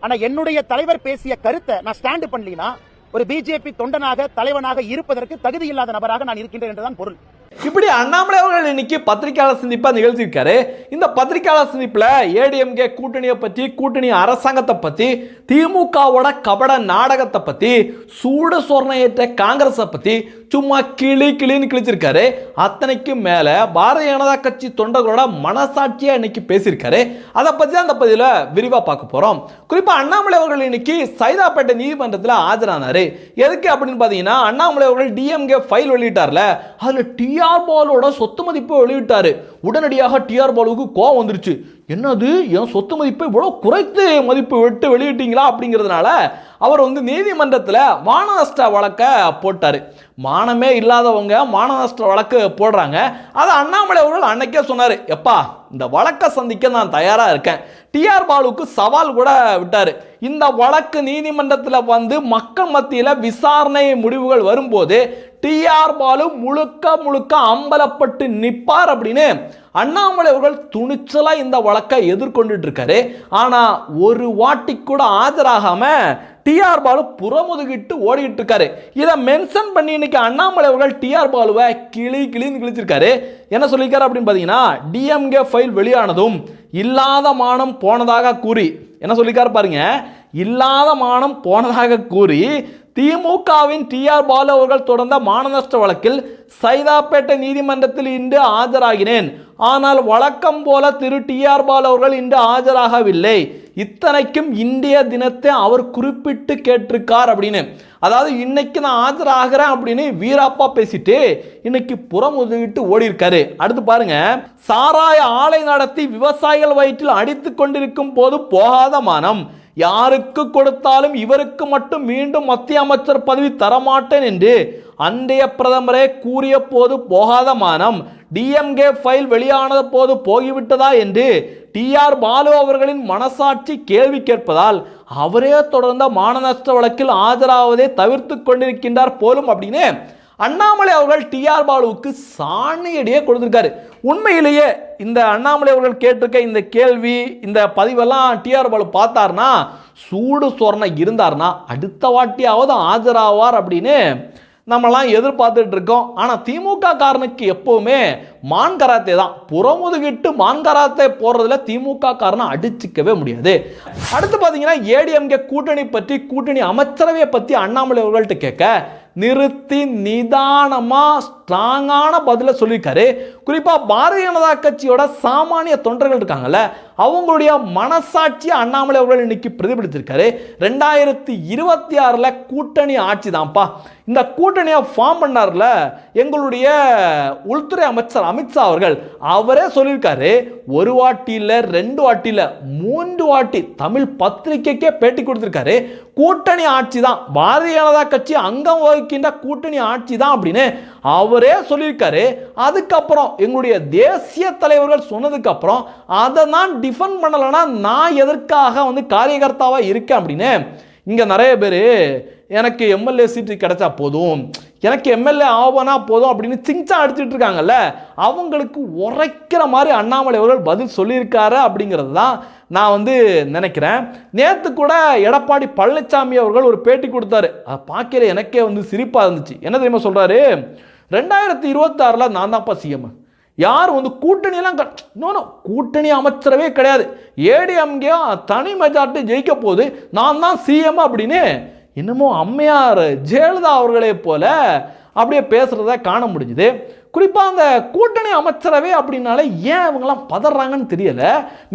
ஆனா என்னுடைய தலைவர் பேசிய கருத்தை நான் ஸ்டாண்டு பண்ணலினா ஒரு பிஜேபி தொண்டனாக தலைவனாக இருப்பதற்கு தகுதி இல்லாத நபராக நான் இருக்கின்றேன் என்றுதான் பொருள். இப்படி அண்ணாமலை அவர்கள் இன்னைக்கு பத்திரிகையாளர் சந்திப்பாக நிகழ்த்தியிருக்காரு. இந்த பத்திரிகையாளர் சந்திப்பில் ஏடிஎம்கே கூட்டணியை பற்றி கூட்டணி அரசாங்கத்தை பற்றி திமுகவோட கபட நாடகத்தை பற்றி சூடு சொர்ணையற்ற காங்கிரஸை பற்றி சும்மா கிளி கிளின்னு கிழிச்சிருக்காரு. அத்தனைக்கும் மேலே பாரதிய ஜனதா கட்சி தொண்டர்களோட மனசாட்சியாக இன்னைக்கு பேசியிருக்காரு. அதை பற்றி தான் அந்த பதிவில் விரிவாக பார்க்க போகிறோம் குறிப்பா அண்ணாமலை அவர்கள் இன்னைக்கு சைதாப்பேட்டை நீதிமன்றத்தில் ஆஜரானாரு. எதுக்கு அப்படின்னு பார்த்தீங்கன்னா அண்ணாமலை அவர்கள் டிஎம்கே ஃபைல் வெளியிட்டார்ல. அதில் டிஆர் பாலோட சொத்து மதிப்பை வெளியிட்டாரு. உடனடியாக டிஆர் பாலுவுக்கு கோவம் வந்துருச்சு. என்னது? என் சொத்து மதிப்பை இவ்வளோ குறைத்து மதிப்பு விட்டு வெளியிட்டீங்களா? அப்படிங்கிறதுனால அவர் வந்து நீதிமன்றத்தில் மானநஷ்ட வழக்கை போட்டார். மானமே இல்லாதவங்க மானநஷ்ட வழக்கு போடுறாங்க. அதை அண்ணாமலை அவர்கள் அன்னைக்கே சொன்னார். எப்பா இந்த வழக்கை சந்திக்க நான் தயாராக இருக்கேன். டிஆர் பாலுக்கு சவால் கூட விட்டார். இந்த வழக்கு நீதிமன்றத்தில் வந்து மக்கள் மத்தியில் விசாரணை முடிவுகள் வரும்போது டிஆர் பாலு முழுக்க முழுக்க அம்பலப்பட்டு நிற்பார் அப்படின்னு அண்ணாமலை அவர்கள் துணிச்சலா இந்த வழக்கை எதிர்கொண்டுட்டு இருக்காரு ஆனா ஒரு வாட்டி கூட ஆஜராகாம டிஆர் பாலு புறமுதுகிட்டு ஓடிட்டு இருக்காரு இதை மென்ஷன் பண்ணி இன்னைக்கு அண்ணாமலை அவர்கள் டிஆர் பாலுவை கிளி கிளின்னு கிழிச்சிருக்காரு. என்ன சொல்லியிருக்காரு அப்படின்னு பார்த்தீங்கன்னா டிஎம்கே ஃபைல் வெளியானதும் இல்லாத மானம் போனதாக கூறி. என்ன சொல்லியிருக்காரு பாருங்க. இல்லாத மானம் போனதாக கூறி திமுகவின் டிஆர் பாலு அவர்கள் தொடர்ந்த மானநஷ்ட வழக்கில் சைதாப்பேட்டை நீதிமன்றத்தில் இன்று ஆஜராகினேன். ஆனால் வழக்கம் போல திரு டிஆர் பாலு அவர்கள் இன்று ஆஜராகவில்லை. இத்தனைக்கும் இந்திய தினத்தை அவர் குறிப்பிட்டு கேட்டிருக்கார் அப்படின்னு. அதாவது இன்னைக்கு நான் ஆஜராகிறேன் அப்படின்னு வீராப்பா பேசிட்டு இன்னைக்கு புறம் ஒதுக்கிட்டு ஓடி இருக்காரு அடுத்து பாருங்க. சாராய ஆலை நடத்தி விவசாயிகள் வயிற்றில் அடித்து கொண்டிருக்கும் போது போகாத மானம். யாருக்கு கொடுத்தாலும் இவருக்கு மட்டும் மீண்டும் மத்திய அமைச்சர் பதவி தரமாட்டேன் என்று அன்றைய பிரதமரே கூறிய போது போகாத மானம். டிஎம்கே ஃபைல் வெளியானது போது போகிவிட்டதா என்று டிஆர் பாலு அவர்களின் மனசாட்சி கேள்வி கேட்பதால் அவரே தொடர்ந்த மானநஷ்ட வழக்கில் ஆஜராவதை தவிர்த்து கொண்டிருக்கின்றார் போலும் அப்படின்னு அண்ணாமலை அவர்கள் டிஆர் பாலுவுக்கு சாணியடியே கொடுத்துருக்காரு. உண்மையிலேயே இந்த அண்ணாமலை அவர்கள் கேட்டிருக்க இந்த கேள்வி இந்த பதிவெல்லாம் டிஆர் பாலு பார்த்தார்னா சூடு சொரணை இருந்தார்னா அடுத்த வாட்டியாவது ஆஜராவார் அப்படின்னு நம்மலாம் எதிர்பார்த்துட்டு இருக்கோம். ஆனால் திமுக காரனுக்கு எப்போவுமே மான்கராத்தே தான். புறமுதுகிட்டு மான்கராத்தே போடுறதுல திமுக காரனை அடிச்சிக்கவே முடியாது. அடுத்து பார்த்தீங்கன்னா ஏடிஎம்கே கூட்டணி பற்றி கூட்டணி அமைச்சரவையை பற்றி அண்ணாமலை அவர்கள்ட்ட கேட்க நிறுத்தி நிதானமாக ஸ்ட்ராங்கான பதிலை சொல்லியிருக்காரு. குறிப்பாக பாரதிய ஜனதா கட்சியோட சாமானிய தொண்டர்கள் இருக்காங்கல்ல அவங்களுடைய மனசாட்சி அண்ணாமலை அவர்கள் இன்னைக்கு பிரதிபலித்திருக்காரு. ரெண்டாயிரத்தி இருபத்தி ஆறில் கூட்டணி ஆட்சி தான்ப்பா. இந்த கூட்டணியை ஃபார்ம் பண்ணார்ல எங்களுடைய உள்துறை அமைச்சர் அமித்ஷா அவர்கள். அவரே சொல்லியிருக்காரு ஒரு வாட்டியில் ரெண்டு வாட்டியில் மூன்று வாட்டி தமிழ் பத்திரிகைக்கே பேட்டி கொடுத்துருக்காரு. கூட்டணி ஆட்சி தான். பாரதிய ஜனதா கட்சி அங்கம் வகிக்கின்ற கூட்டணி ஆட்சி தான் அப்படின்னு அவரே சொல்லியிருக்காரு. அதுக்கப்புறம் எங்களுடைய தேசிய தலைவர்கள் சொன்னதுக்கப்புறம் அதை நான் டிஃபெண்ட் பண்ணலைன்னா நான் எதற்காக வந்து காரியகர்த்தாவாக இருக்கேன் அப்படின்னு இங்கே நிறைய பேர் எனக்கு எம்எல்ஏ சீட்டு கிடைச்சா போதும். எனக்கு எம்எல்ஏ ஆவனா போதும் அப்படின்னு சிங்சா அடிச்சுட்டு இருக்காங்கல்ல அவங்களுக்கு உரைக்கிற மாதிரி அண்ணாமலை அவர்கள் பதில் சொல்லியிருக்காரு அப்படிங்கிறது தான் நான் வந்து நினைக்கிறேன். நேற்று கூட எடப்பாடி பழனிசாமி அவர்கள் ஒரு பேட்டி கொடுத்தாரு. அதை பார்க்கல எனக்கே வந்து சிரிப்பாக இருந்துச்சு. என்ன தெரியுமா சொல்கிறாரு ரெண்டாயிரத்தி இருபத்தாறில் நான் தான்ப்பா சிஎம் யார் வந்து கூட்டணியெல்லாம் க- கூட்டணி அமைச்சரவே கிடையாது. ஏடிஎம்கே தனி மெஜாரிட்டி ஜெயிக்க போகுது. நான் தான் சிஎம் அப்படின்னு இன்னமும் அம்மையார் ஜெயலலிதா அவர்களே போல அப்படியே பேசுகிறத காண முடிஞ்சுது. குறிப்பாக அந்த கூட்டணி அமைச்சரவை அப்படின்னாலே ஏன் இவங்கெல்லாம் பதறாங்கன்னு தெரியல.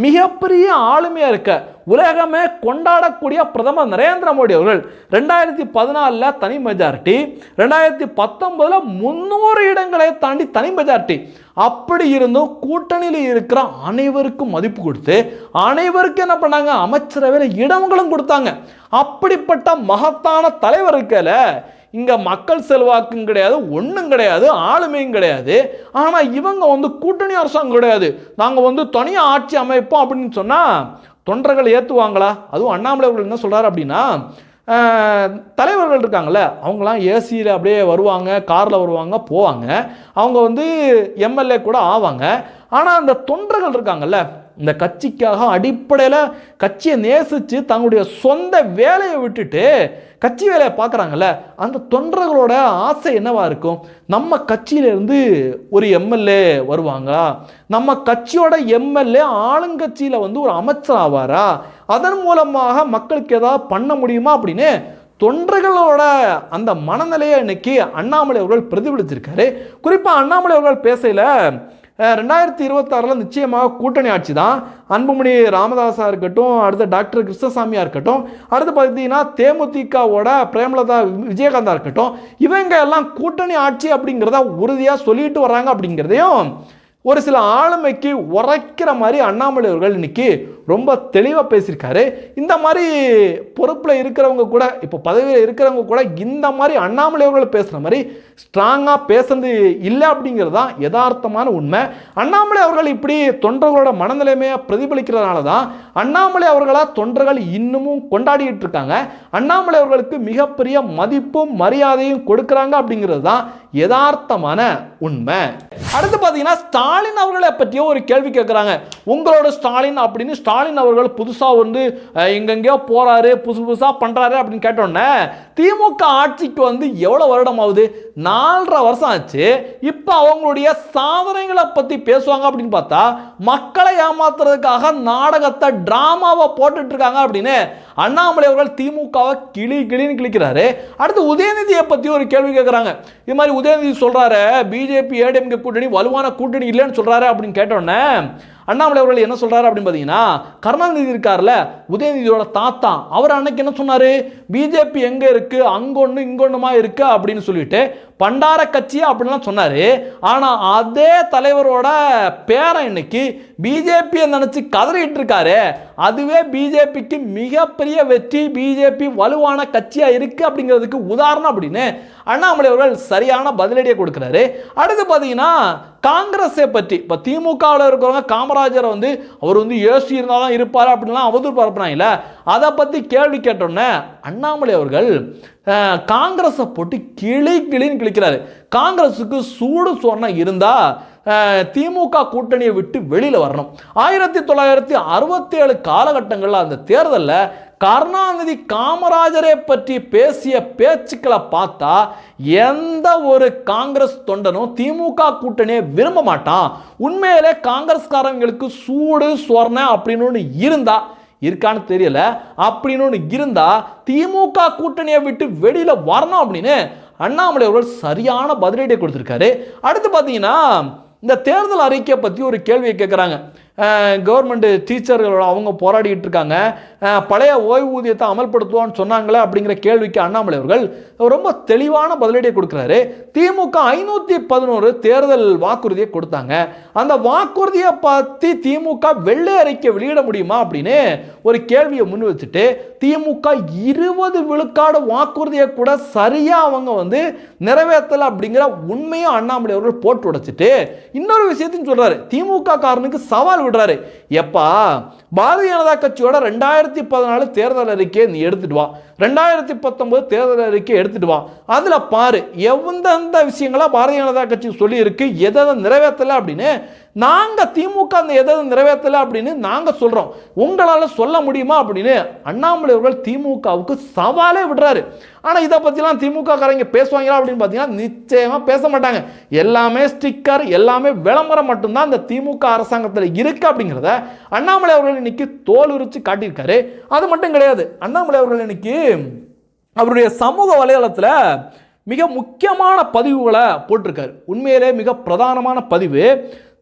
மிகப்பெரிய ஆளுமையாக இருக்க உலகமே கொண்டாடக்கூடிய பிரதமர் நரேந்திர மோடி அவர்கள் ரெண்டாயிரத்தி பதினாலில் தனி மெஜாரிட்டி ரெண்டாயிரத்தி பத்தொன்பதில் முந்நூறு இடங்களை தாண்டி தனி மெஜாரிட்டி அப்படி இருந்தும் கூட்டணியில் இருக்கிற அனைவருக்கும் மதிப்பு கொடுத்து அனைவருக்கும் என்ன பண்ணாங்க? அமைச்சரவையில் இடங்களும் கொடுத்தாங்க. அப்படிப்பட்ட மகத்தான தலைவர் இருக்கல இங்கே மக்கள் செல்வாக்கும் கிடையாது ஒன்றும் கிடையாது ஆளுமையும் கிடையாது. ஆனால் இவங்க வந்து கூட்டணி அரசாங்கம் கிடையாது. நாங்கள் வந்து தனியாக ஆட்சி அமைப்போம் அப்படின்னு சொன்னால் தொண்டர்கள் ஏற்றுவாங்களா அதுவும் அண்ணாமலை அவர்கள் என்ன சொல்கிறார் அப்படின்னா தலைவர்கள் இருக்காங்கல்ல அவங்களாம் ஏசியில் அப்படியே வருவாங்க காரில் வருவாங்க போவாங்க. அவங்க வந்து எம்எல்ஏ கூட ஆவாங்க. ஆனால் அந்த தொண்டர்கள் இருக்காங்கல்ல இந்த கட்சிக்காக அடிப்படையில் கட்சியை நேசித்து தங்களுடைய சொந்த வேலையை விட்டுட்டு கட்சி வேலையை பார்க்குறாங்கல்ல அந்த தொண்டர்களோட ஆசை என்னவா இருக்கும்? நம்ம கட்சியிலேருந்து ஒரு எம்எல்ஏ வருவாங்களா? நம்ம கட்சியோட எம்எல்ஏ ஆளுங்கட்சியில் வந்து ஒரு அமைச்சர் ஆவாரா? அதன் மூலமாக மக்களுக்கு ஏதாவது பண்ண முடியுமா அப்படின்னு தொண்டர்களோட அந்த மனநிலையை இன்னைக்கு அண்ணாமலை அவர்கள் பிரதிபலிச்சிருக்காரு. குறிப்பாக அண்ணாமலை அவர்கள் பேசையில் ரெண்டாயிரத்தி இருபத்தாறில் நிச்சயமாக கூட்டணி ஆட்சி தான் அன்புமணி ராமதாஸாக இருக்கட்டும் அடுத்து டாக்டர் கிருஷ்ணசாமியாக இருக்கட்டும் அடுத்து பார்த்தீங்கன்னா தேமுதிகவோட பிரேமலதா விஜயகாந்தா இருக்கட்டும் இவங்க எல்லாம் கூட்டணி ஆட்சி அப்படிங்கிறத உறுதியாக சொல்லிட்டு வராங்க அப்படிங்கிறதையும் ஒரு சில ஆளுமைக்கு உரைக்கிற மாதிரி அண்ணாமலை அவர்கள் இன்னைக்கு ரொம்ப தெளிவாக பேசியிருக்காரு. இந்த மாதிரி பொறுப்பில் இருக்கிறவங்க கூட இப்போ பதவியில் இருக்கிறவங்க கூட இந்த மாதிரி அண்ணாமலை அவர்கள் பேசுகிற மாதிரி ஸ்ட்ராங்காக பேசுறது இல்லை அப்படிங்கிறது தான் யதார்த்தமான உண்மை. அண்ணாமலை அவர்கள் இப்படி தொண்டர்களோட மனநிலைமையை பிரதிபலிக்கிறதுனால தான் அண்ணாமலை அவர்களாக தொண்டர்கள் இன்னமும் கொண்டாடிட்டு இருக்காங்க. அண்ணாமலை அவர்களுக்கு மிகப்பெரிய மதிப்பும் மரியாதையும் கொடுக்குறாங்க அப்படிங்கிறது தான் யதார்த்தமான உண்மை. அடுத்து பார்த்தீங்கன்னா ஸ்டாலின் அவர்களை பற்றியோ ஒரு கேள்வி கேட்குறாங்க. உங்களோட ஸ்டாலின் அப்படின்னு ஸ்டாலின் அவர்கள் புதுசாக வந்து எங்கெங்கேயோ போகிறாரு புதுசு புதுசாக பண்ணுறாரு அப்படின்னு கேட்டோன்னே திமுக ஆட்சிக்கு வந்து எவ்வளோ வருடம் ஆகுது நாலரை வருஷம் ஆச்சு. இப்போ அவங்களுடைய சாதனைகளை பற்றி பேசுவாங்க அப்படின்னு பார்த்தா மக்களை ஏமாத்துறதுக்காக நாடகத்தை ட்ராமாவை போட்டுட்ருக்காங்க அப்படின்னு அண்ணாமலை அவர்கள் திமுகவை கிளி கிளின்னு கிளிக்கிறாரு அடுத்து உதயநிதியை பற்றி ஒரு கேள்வி கேட்குறாங்க இது மாதிரி உதயநிதி சொல்கிறாரு பிஜேபி ஏடிஎம்கே கூட்டணி வலுவான கூட்டணி இல்லைன்னு சொல்கிறாரு அப்படின்னு கேட்டோன்னே அண்ணாமலை அவர்கள் என்ன சொல்கிறாரு அப்படின்னு பார்த்தீங்கன்னா கருணாநிதி இருக்கார்ல உதயநிதியோட தாத்தா அவர் அன்னைக்கு என்ன சொன்னார்? பிஜேபி எங்கே இருக்குது அங்கொன்று இங்கொன்றுமா இருக்குது அப்படின்னு சொல்லிட்டு பண்டார கட்சி அப்படின்லாம் சொன்னார். ஆனால் அதே தலைவரோட பேரன் இன்னைக்கு பிஜேபியை நினச்சி கதறிட்டு இருக்காரு அதுவே பிஜேபிக்கு மிகப்பெரிய வெற்றி பிஜேபி வலுவான கட்சியாக இருக்குது அப்படிங்கிறதுக்கு உதாரணம் அப்படின்னு அண்ணாமலை அவர்கள் சரியான பதிலடியை கொடுக்குறாரு. அடுத்து பார்த்தீங்கன்னா காங்கிரஸை பற்றி. இப்போ திமுகவில் இருக்கிறவங்க காமராஜரை வந்து அவர் வந்து ஏசி இருந்தால் தான் இருப்பார் அப்படின்லாம் அவதூறு பரப்புனாங்கல்ல அதை பற்றி கேள்வி கேட்டோன்னே அண்ணாமலை அவர்கள் காங்கிரஸை போட்டு கிளி கிளின்னு கிழிக்கிறாரு. காங்கிரஸுக்கு சூடு சொன்ன இருந்தால் திமுக கூட்டணியை விட்டு வெளியில் வரணும். ஆயிரத்தி தொள்ளாயிரத்தி அறுபத்தி ஏழு காலகட்டங்களில் அந்த தேர்தலில் கருணாநிதி காமராஜரை பற்றி பேசிய பேச்சுக்களை பார்த்தா எந்த ஒரு காங்கிரஸ் தொண்டனும் திமுக கூட்டணியை விரும்ப மாட்டான். உண்மையிலே காங்கிரஸ்காரங்களுக்கு சூடு சொர்ண அப்படின்னு ஒன்று இருந்தா இருக்கான்னு தெரியல. அப்படின்னு ஒன்று இருந்தா திமுக கூட்டணியை விட்டு வெளியில வரணும் அப்படின்னு அண்ணாமலை அவர்கள் சரியான பதிலடியை கொடுத்துருக்காரு. அடுத்து பார்த்தீங்கன்னா இந்த தேர்தல் அறிக்கையை பற்றி ஒரு கேள்வியை கேட்குறாங்க கவர்மெண்ட் டீச்சர்களோட அவங்க போராடிட்டு இருக்காங்க. பழைய ஓய்வூதியத்தை அமல்படுத்துவான்னு சொன்னாங்களே அப்படிங்கிற கேள்விக்கு அண்ணாமலை அவர்கள் ரொம்ப தெளிவான பதிலடியை கொடுக்குறாரு. திமுக ஐநூற்றி பதினோரு தேர்தல் வாக்குறுதியை கொடுத்தாங்க. அந்த வாக்குறுதியை பற்றி திமுக வெள்ளை அறிக்கை வெளியிட முடியுமா அப்படின்னு ஒரு கேள்வியை முன் வச்சுட்டு திமுக இருபது விழுக்காடு வாக்குறுதியை கூட சரியாக அவங்க வந்து நிறைவேற்றலை அப்படிங்கிற உண்மையும் அண்ணாமலை அவர்கள் போட்டு உடைச்சிட்டு இன்னொரு விஷயத்தையும் சொல்கிறாரு திமுக காரனுக்கு சவால் விடுறாரு. எப்பா பாரதிய ஜனதா கட்சியோட ரெண்டாயிரத்தி பதினாலு தேர்தல் அறிக்கையை நீ எடுத்துட்டு வா. ரெண்டாயிரத்தி பத்தொன்பது தேர்தல் அறிக்கை எடுத்துட்டு வா. அதில் பாரு எந்தெந்த விஷயங்களா பாரதிய ஜனதா கட்சி சொல்லியிருக்கு எதை நிறைவேற்றலை அப்படின்னு நாங்கள் திமுக அந்த எதை நிறைவேற்றலை அப்படின்னு நாங்கள் சொல்கிறோம் உங்களால் சொல்ல முடியுமா அப்படின்னு அண்ணாமலை அவர்கள் திமுகவுக்கு சவாலே விடுறாரு. ஆனால் இதை பற்றிலாம் திமுக காரங்க பேசுவாங்களா அப்படின்னு பார்த்தீங்கன்னா நிச்சயமாக பேச மாட்டாங்க. எல்லாமே ஸ்டிக்கர் எல்லாமே விளம்பரம் மட்டும்தான் இந்த திமுக அரசாங்கத்தில் இருக்குது அப்படிங்கிறத அண்ணாமலை அவர்கள் இன்னைக்கு தோல் உரிச்சு காட்டியிருக்காரு. அது மட்டும் கிடையாது. அண்ணாமலை அவர்கள் இன்னைக்கு அவருடைய சமூக வலைதளத்தில் மிக முக்கியமான பதிவுகளை போட்டிருக்காரு. உண்மையிலே மிக பிரதானமான பதிவு.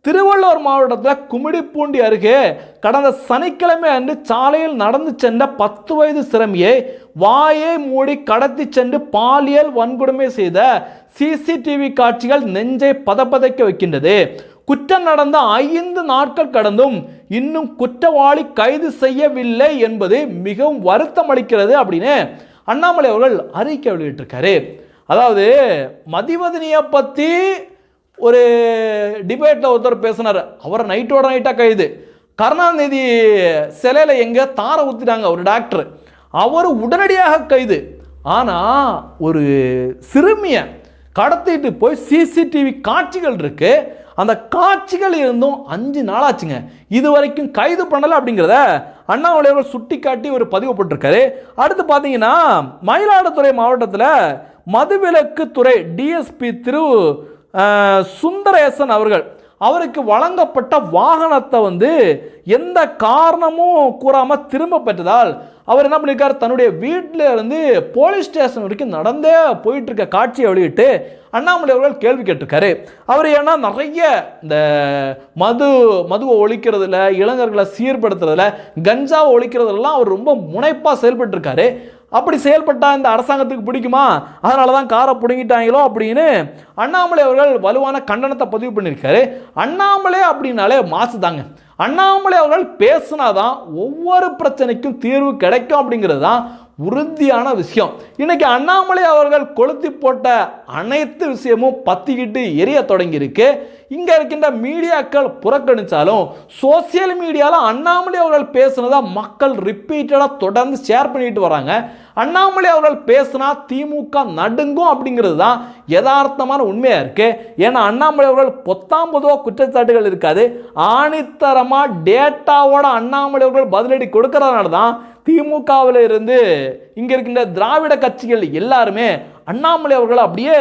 திருவள்ளூர் மாவட்டத்தில் குமிடிப்பூண்டி அருகே கடந்த சனிக்கிழமை அன்று சாலையில் நடந்து சென்ற பத்து வயது சிறுமியை வாயை மூடி கடத்தி சென்று பாலியல் வன்கொடுமை செய்த சிசிடிவி காட்சிகள் நெஞ்சை பதப்பதைக்க வைக்கின்றது. குற்றம் நடந்த ஐந்து நாட்கள் கடந்தும் இன்னும் குற்றவாளி கைது செய்யவில்லை என்பது மிகவும் வருத்தம் அளிக்கிறது அப்படின்னு அண்ணாமலை அவர்கள் அறிக்கை வெளியிட்டிருக்காரு. அதாவது மதிவதனியை பற்றி ஒரு டிபேட்டில் ஒருத்தர் பேசினார். அவரை நைட்டோட நைட்டாக கைது. கருணாநிதி சிலையில் எங்கே தாரை ஊற்றிட்டாங்க ஒரு டாக்டர் அவர் உடனடியாக கைது. ஆனால் ஒரு சிறுமியை கடத்திட்டு போய் சிசிடிவி காட்சிகள் இருக்குது அந்த காட்சிகள் இருந்தும் அஞ்சு நாளாச்சுங்க. இது வரைக்கும் கைது பண்ணலை அப்படிங்கிறத அண்ணாமலை அவர்கள் சுட்டி காட்டி ஒரு பதிவு போட்டிருக்காரு. அடுத்து பார்த்தீங்கன்னா மயிலாடுதுறை மாவட்டத்தில் மதுவிலக்கு துறை டிஎஸ்பி திரு சுந்தரேசன் அவர்கள் அவருக்கு வழங்கப்பட்ட வாகனத்தை வந்து எந்த காரணமும் கூறாமல் திரும்ப பெற்றதால் அவர் என்ன பண்ணியிருக்கார் தன்னுடைய வீட்டில் இருந்து போலீஸ் ஸ்டேஷன் வரைக்கும் நடந்தே போயிட்டு இருக்க காட்சியை வெளியிட்டு அண்ணாமலை அவர்கள் கேள்வி கேட்டிருக்காரு. அவர் ஏன்னா நிறைய இந்த மது மதுவை ஒழிக்கிறதுல இளைஞர்களை சீர்படுத்துறதுல கஞ்சாவை ஒழிக்கிறதுலாம் அவர் ரொம்ப முனைப்பாக செயல்பட்டுருக்காரு. அப்படி செயல்பட்டால் இந்த அரசாங்கத்துக்கு பிடிக்குமா? அதனால தான் காரை பிடுங்கிட்டாங்களோ அப்படின்னு அண்ணாமலை அவர்கள் வலுவான கண்டனத்தை பதிவு பண்ணியிருக்காரு. அண்ணாமலை அப்படின்னாலே மாசு தாங்க அண்ணாமலை அவர்கள் பேசினாதான் ஒவ்வொரு பிரச்சனைக்கும் தீர்வு கிடைக்கும் அப்படிங்கிறது தான் உறுதியான விஷயம். இன்னைக்கு அண்ணாமலை அவர்கள் கொளுத்தி போட்ட அனைத்து விஷயமும் பத்திக்கிட்டு எரிய தொடங்கியிருக்கு. இங்கே இருக்கின்ற மீடியாக்கள் புறக்கணித்தாலும் சோசியல் மீடியாவில் அண்ணாமலை அவர்கள் பேசுனதை மக்கள் ரிப்பீட்டடாக தொடர்ந்து ஷேர் பண்ணிட்டு வராங்க. அண்ணாமலை அவர்கள் பேசினா திமுக நடுங்கும் அப்படிங்கிறது தான் யதார்த்தமான உண்மையாக இருக்குது ஏன்னா அண்ணாமலை அவர்கள் பொத்தாம் பொதுவாக குற்றச்சாட்டுகள் இருக்காது. ஆணித்தரமாக டேட்டாவோட அண்ணாமலை அவர்கள் பதிலடி கொடுக்கறதுனால தான் திமுகவில் இருந்து இங்கே இருக்கின்ற திராவிட கட்சிகள் எல்லாருமே அண்ணாமலை அவர்களை அப்படியே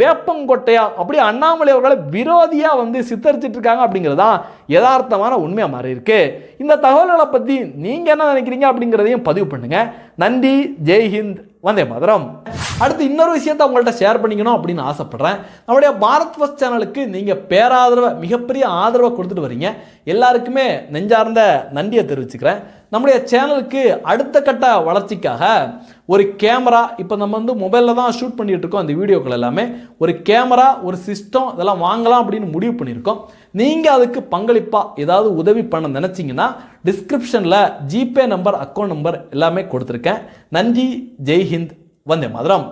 வேப்பங்கொட்டையா? அப்படியே அண்ணாமலை அவர்களை விரோதியாக வந்து சித்தரிச்சிட்டு இருக்காங்க அப்படிங்கிறது தான் யதார்த்தமான உண்மையாக மாறி இருக்கு இந்த தகவல்களை பற்றி நீங்கள் என்ன நினைக்கிறீங்க அப்படிங்கிறதையும் பதிவு பண்ணுங்கள் நன்றி. ஜெய்ஹிந்த். வந்தே மதுரம். அடுத்து இன்னொரு விஷயத்தை உங்கள்கிட்ட ஷேர் பண்ணிக்கணும் அப்படின்னு ஆசைப்படுறேன். நம்முடைய பாரத் ஃபஸ்ட் சேனலுக்கு நீங்கள் பேராதரவை மிகப்பெரிய ஆதரவை கொடுத்துட்டு வரீங்க. எல்லாருக்குமே நெஞ்சார்ந்த நன்றியை தெரிவிச்சுக்கிறேன். நம்முடைய சேனலுக்கு அடுத்த கட்ட வளர்ச்சிக்காக ஒரு கேமரா இப்போ நம்ம வந்து மொபைலில் தான் ஷூட் பண்ணிகிட்டு இருக்கோம் அந்த வீடியோக்கள் எல்லாமே. ஒரு கேமரா ஒரு சிஸ்டம் இதெல்லாம் வாங்கலாம் அப்படின்னு முடிவு பண்ணியிருக்கோம். நீங்கள் அதுக்கு பங்களிப்பாக ஏதாவது உதவி பண்ண நினச்சிங்கன்னா டிஸ்கிரிப்ஷனில் ஜிபே நம்பர் அக்கௌண்ட் நம்பர் எல்லாமே கொடுத்துருக்கேன். நன்றி ஜெய்ஹிந்த் வந்தே மதுரம்.